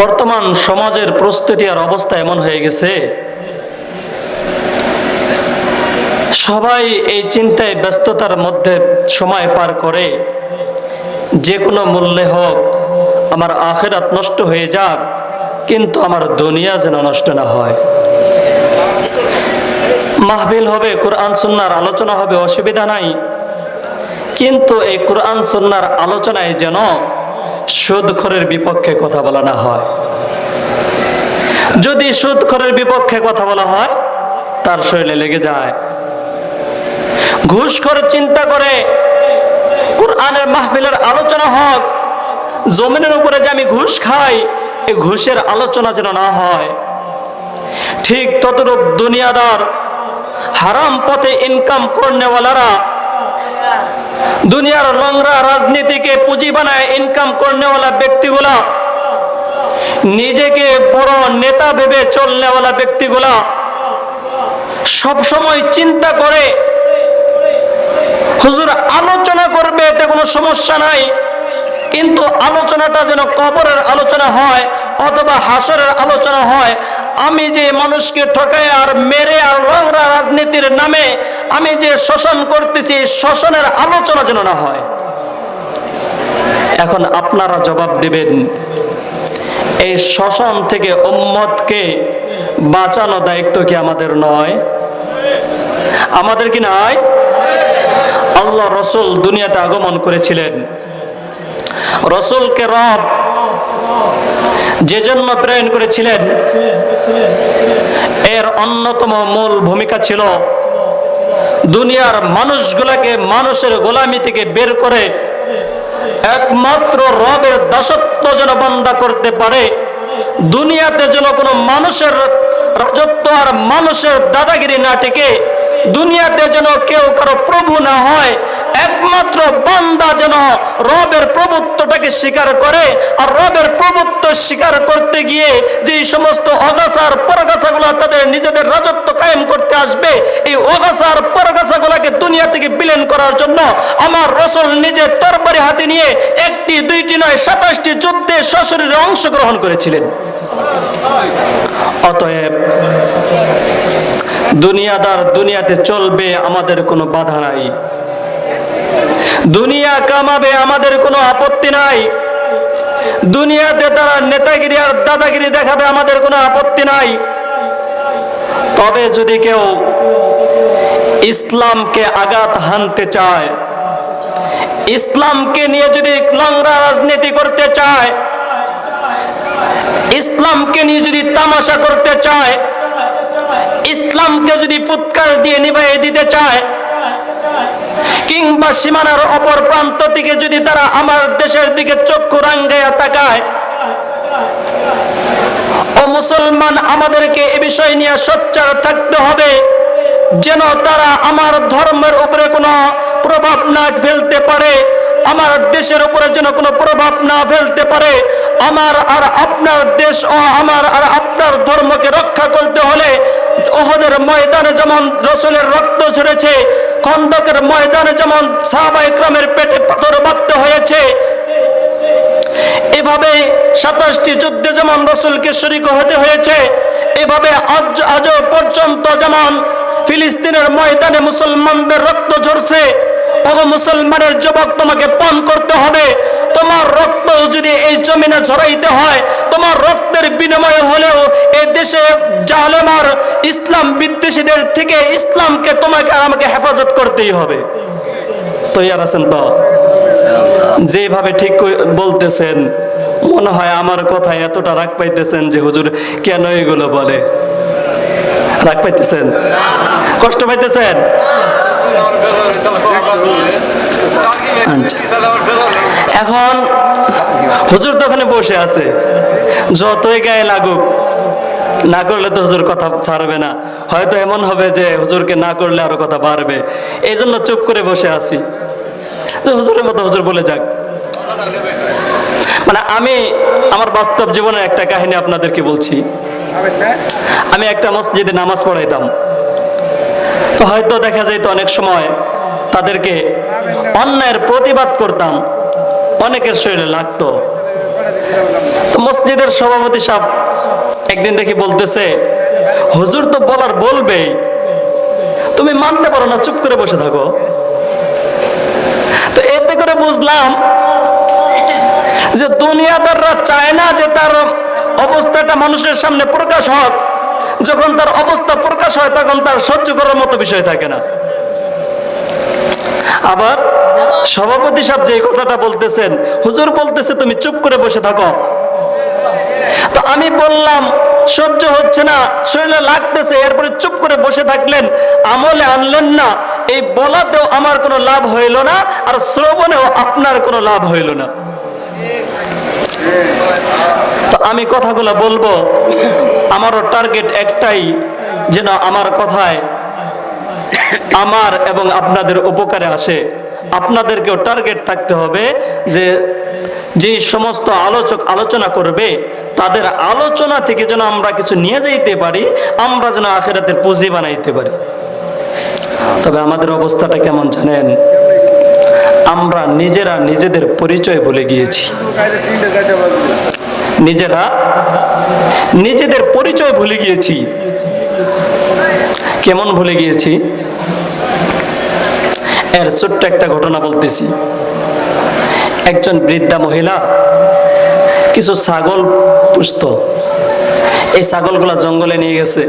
বর্তমান সমাজের প্রস্তুতি আর অবস্থা এমন হয়ে গেছে। সবাই এই চিন্তায় ব্যস্ততার মধ্যে সময় পার করে। যে কোনো মূল্যে হোক, আমার আখেরাত নষ্ট হয়ে যাক, কিন্তু আমার দুনিয়া যেন নষ্ট না হয়। মাহবিল হবে, কোরআন সুন্নার আলোচনা হবে, অসুবিধা নাই। কিন্তু এই কোরআন সুন্নার আলোচনায় যেন সুদখরের বিপক্ষে কথা বলা না হয়। যদি সুদখরের বিপক্ষে কথা বলা হয়, তার শরীরে লেগে যায়। ঘুষ করে চিন্তা করে, কোরআনের মাহফিলের আলোচনা হোক, জমিনের উপরে যে আমি ঘুষ খাই এই ঘুষের আলোচনা যেন না হয়। ঠিক ততরূপ দুনিয়াদার হারাম পথে ইনকাম করনেওয়ালারা দুনিয়ার নোংরা রাজনীতিকে পুঁজি বানায় ইনকাম করনেওয়ালা ব্যক্তিগুলা। নিজেকে বড় নেতা ভেবে চলনেওয়ালা ব্যক্তিগুলা। সবসময় চিন্তা করে, হুজুর, আলোচনা করবে এতে কোনো সমস্যা নাই। কিন্তু আলোচনাটা যেন কবরের আলোচনা হয় অথবা হাসরের আলোচনা হয়, আমি যে মানুষকে ঠকায় আর মেরে আর লংরা রাজনীতির নামে আমি যে শোষণ করতেছি, শোষণের আলোচনা যেন না হয়। এখন আপনারা জবাব দিবেন, এই শোষণ থেকে উম্মতকে বাঁচানো দায়িত্ব কি আমাদের নয়? আমাদের কি নয় আল্লাহ রসুল দুনিয়াতে আগমন করেছিলেন। রসুলকে রব যে জন্য প্রেরণ করেছিলেন, এর অন্যতম মূল ভূমিকা ছিল দুনিয়ার মানুষগুলাকে, মানুষের গোলামি থেকে বের করে একমাত্র রবের দাসত্ব যেন বন্দা করতে পারে। দুনিয়াতে যেন কোনো মানুষের রাজত্ব আর মানুষের দাদাগিরি না টিকে, দুনিয়াতে যেন কেউ কারও প্রভু না হয়, একমাত্র বান্দা যেন রবের প্রভুত্বটাকে স্বীকার করে। আর রবের প্রভুত্ব স্বীকার করতে গিয়ে যে সমস্ত অগাছার পরগাছাগুলো তাদের নিজেদের রাজত্ব কায়েম করতে আসবে। এই অগাছার পরগাছাগুলোকে দুনিয়া থেকে বিলীন করার জন্য আমার রসুল নিজে তরবারি হাতে নিয়ে একটি, দুইটি নয়, সাতাশটি যুদ্ধে সশরীরে অংশগ্রহণ করেছিলেন। অতএব দুনিয়াদার দুনিয়াতে চলবে আমাদের কোনো বাধা নাই। দুনিয়া কামাবে আমাদের কোনো আপত্তি নাই। দুনিয়াতে তারা নেতাগিরি আর দাদাগিরি দেখাবে আমাদের কোনো আপত্তি নাই। তবে যদি কেউ ইসলামকে আঘাত হানতে চায়, ইসলামকে নিয়ে যদি নোংরা রাজনীতি করতে চায়, ইসলামকে নিয়ে যদি তামাশা করতে চায়, ইসলামকে যদি ফুৎকার দিয়ে নিভাইয়ে দিতে চায়, কিংবা সীমানার অপর প্রান্ত থেকে যদি তারা আমার দেশের দিকে চক্ষু রাঙ্গাইয়া তাকায় মুসলমান আমাদেরকে এ বিষয় নিয়ে সোচ্চার থাকতে হবে, যেন তারা আমার ধর্মের উপরে কোনো প্রভাব না ফেলতে পারে, আমার দেশের উপরে যেন কোনো প্রভাব না ফেলতে পারে, আমার আর আপনার দেশ ও আমার আর আপনার ধর্মকে রক্ষা করতে হলে ওহদের ময়দানে যেমন রসুলের রক্ত ঝরেছে, খন্দকের ময়দানে যেমন সাহাবা ইকরামের পেটে পাথর বাঁধতে হয়েছে এভাবে সাতাশটি যুদ্ধে যেমন রসুলকে শরিক হতে হয়েছে, এভাবে আজ আজও পর্যন্ত যেমন ফিলিস্তিনের ময়দানে মুসলমানদের রক্ত ঝরছে, ও মুসলমানের যুবক তোমাকে পান করতে হবে। তোমার রক্ত যদি এই জমিনে ঝরাইতে হয়, তোমার রক্তের বিনিময় হলেও এই দেশে জালেমার ইসলাম বিদ্বেষীদের থেকে ইসলামকে তোমাকে আমাকে হেফাজত করতেই হবে। তৈয়ার আছেন তো? যেভাবে ঠিক বলতেছেন, মনে হয় আমার কথায় এতটা রাগ পাইতেছেন যে হুজুর কেন এগুলো বলে? রাগ পাইতেছেন? কষ্ট পাইতেছেন। এখন হুজুর তো ওখানে বসে আছে, যতই গায়ে লাগুক, না করলে তো হুজুর কথা ছাড়বে না। হয়তো এমন হবে যে হুজুরকে না করলে আরও কথা বাড়বে। এই জন্য চুপ করে বসে আছি। তো হুজুরের মতো হুজুর বলে যাক। মানে আমি আমার বাস্তব জীবনের একটা কাহিনী আপনাদেরকে বলছি। আমি একটা মসজিদে নামাজ পড়াইতাম। তো হয়তো দেখা যেত অনেক সময় তাদেরকে অন্যায়ের প্রতিবাদ করতাম, অনেকের শরীরে লাগতো। মসজিদের সভাপতি সাহেব একদিন দেখি বলতেছে, হুজুর তো বলার বলবেই। তুমি মানতে পারো না, চুপ করে বসে থাকো। বুঝলাম যে দুনিয়াদাররা চায় না যে তার অবস্থাটা মানুষের সামনে প্রকাশ হোক। যখন তার অবস্থা প্রকাশ হয়, তখন তার সহ্য করার মতো বিষয় থাকে না। আবার সভাপতি সাহেব যে কথাটা বলতেছেন, হুজুর বলতেছে, তুমি চুপ করে বসে থাকো। তো আমি বললাম, সহ্য হচ্ছে না, শরীরে লাগতেছে, এরপরে চুপ করে বসে থাকলেন, আমলে আনলেন না। এই বলাতেও আমার কোনো লাভ হইল না, আর শ্রবণেও আপনার কোনো লাভ হইল না। আমি কথাগুলো বলব, আমারও টার্গেট একটাই, যেন আমার কথায় আমার এবং আপনাদের উপকারে আসে। আপনাদেরকেও টার্গেট থাকতে হবে যে যে সমস্ত আলোচক আলোচনা করবে, তাদের আলোচনা থেকে যেন আমরা কিছু নিয়ে যাইতে পারি, আমরা যেন আখেরাতের পুঁজি বানাইতে পারি। তবে আমাদের অবস্থাটা কেমন জানেন? আমরা নিজেরা নিজেদের পরিচয় ভুলে গিয়েছি। নিজেরা নিজেদের পরিচয় ভুলে গিয়েছি। কেমন ভুলে গিয়েছি? এর ছোট্ট একটা ঘটনা বলতেছি। একজন বৃদ্ধা মহিলা কিছু ছাগল পুষত। এই ছাগলগুলা জঙ্গলে নিয়ে গেছে।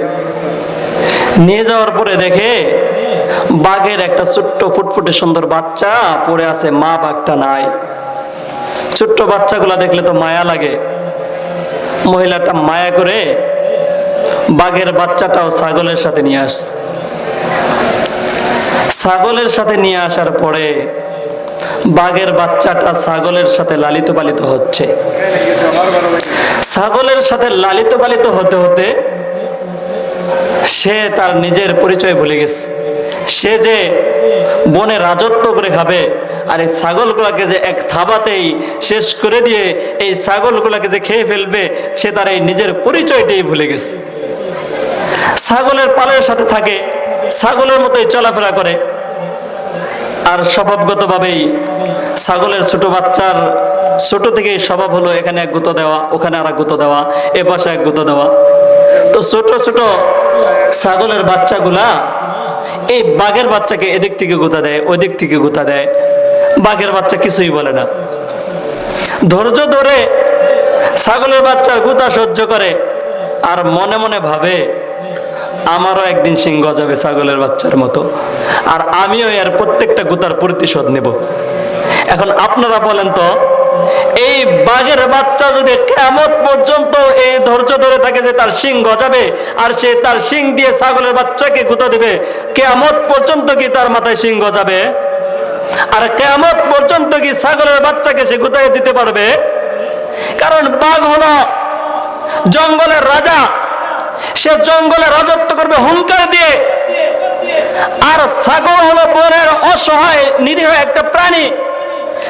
নিয়ে যাওয়ার পরে দেখে বাঘের একটা ছোট্ট ফুটফুটে সুন্দর বাচ্চা পড়ে আছে, মা বাঘটা নাই। ছোট্ট বাচ্চাগুলা দেখলে তো মায়া লাগে। মহিলাটা মায়া করে বাঘের বাচ্চাটাও ছাগলের সাথে নিয়ে আসছে। ছাগলের সাথে নিয়ে আসার পরে বাঘের বাচ্চাটা ছাগলের সাথে লালিত পালিত হচ্ছে। ছাগলের সাথে লালিত পালিত হতে হতে সে তার নিজের পরিচয় ভুলে গেছে। সে যে বনে রাজত্ব করে খাবে, আর এই ছাগলগুলাকে যে এক থাবাতেই শেষ করে দিয়ে এই ছাগলগুলাকে যে খেয়ে ফেলবে, সে তার এই নিজের পরিচয়টাই ভুলে গেছে। ছাগলের পালের সাথে থাকে, ছাগলের মতোই চলাফেরা করে। আর স্বভাবগতভাবেই ছাগলের ছোট বাচ্চার ছোট থেকেই স্বভাব হলো, এখানে এক গুঁতো দেওয়া, ওখানে আর এক গুঁতো দেওয়া, এ পাশে এক গুঁতো দেওয়া। তো ছোট ছোট ছাগলের বাচ্চাগুলা এই বাঘের বাচ্চাকে এদিক থেকে গুঁতা দেয় ওই দিক থেকে গুঁতা দেয়। বাঘের বাচ্চা কিছুই বলে না। ধৈর্য ধরে ছাগলের বাচ্চার গুতা সহ্য করে আর মনে মনে ভাবে, আমারও একদিন সিং গজাবে ছাগলের বাচ্চার মতো। আর আমিও এর প্রত্যেকটা গুতার প্রতিশোধ নেব। এখন আপনারা বলেন তো এই বাঘের বাচ্চা যদি কেমন পর্যন্ত এই ধৈর্য ধরে থাকে যে তার শিং গজাবে, আর সে তার শিং দিয়ে ছাগলের বাচ্চাকে গুতা দেবে কেমন পর্যন্ত কি তার মাথায় শিং গজাবে? আর কেমন পর্যন্ত কি ছাগলের বাচ্চাকে সে গুতাই দিতে পারবে? কারণ বাঘ হলো জঙ্গলের রাজা। সে জঙ্গলে রাজত্ব করবে হুঙ্কার দিয়ে। আর ছাগল হলো বনের অসহায়, নিরীহ একটা প্রাণী।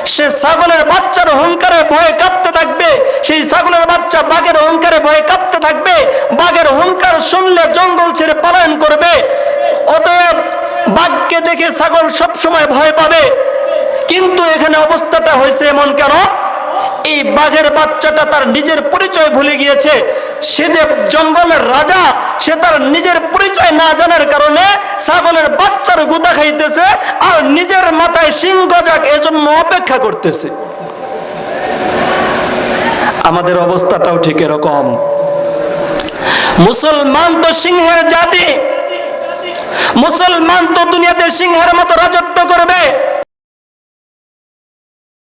সে ছাগলের বাচ্চার অহংকারে ভয়ে কাঁপতে থাকবে। সেই ছাগলের বাচ্চা বাঘের অহংকারে ভয়ে কাঁপতে থাকবে। বাঘের অহংকার শুনলে জঙ্গল ছেড়ে পলায়ন করবে। অতএব বাঘকে দেখে ছাগল সব সময় ভয় পাবে। কিন্তু এখানে অবস্থাটা হয়েছে এমন কেন? এই বাঘের বাচ্চাটা তার নিজের পরিচয় ভুলে গিয়েছে। সে যে জঙ্গলের রাজা, সে তার নিজের পরিচয় না জানার কারণে ছাগলের বাচ্চার গুতা খাইতেছে আর নিজের মাথায় সিংহ যাক এজন্য অপেক্ষা করতেছে। আমাদের অবস্থাটাও ঠিক এরকম। মুসলমান তো সিংহের জাতি, মুসলমান তো দুনিয়াতে সিংহের মতো রাজত্ব করবে।